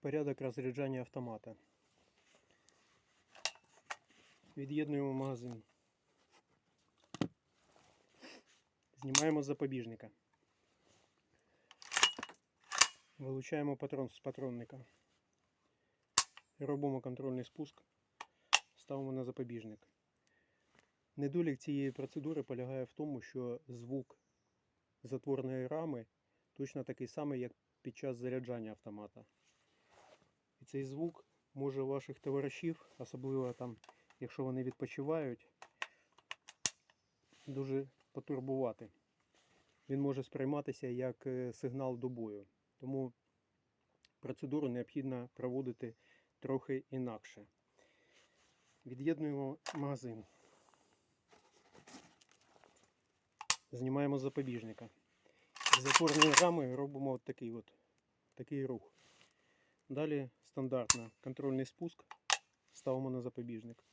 порядок розряджання автомата. Від'єднуємо магазин. Знімаємо з запобіжника. Вилучаємо патрон з патронника. Робимо контрольний спуск. Ставимо на запобіжник. Недолік цієї процедури полягає в тому, що звук затворної рами точно такий самий, як під час заряджання автомата. Цей звук може ваших товаришів, особливо там, якщо вони відпочивають, дуже потурбувати. Він може сприйматися як е, сигнал до бою. Тому процедуру необхідно проводити трохи інакше. Від'єднуємо магазин. Знімаємо запобіжника. З затворної рами робимо от такий, от, такий рух. Далі стандартно контрольний спуск ставимо на запобіжник.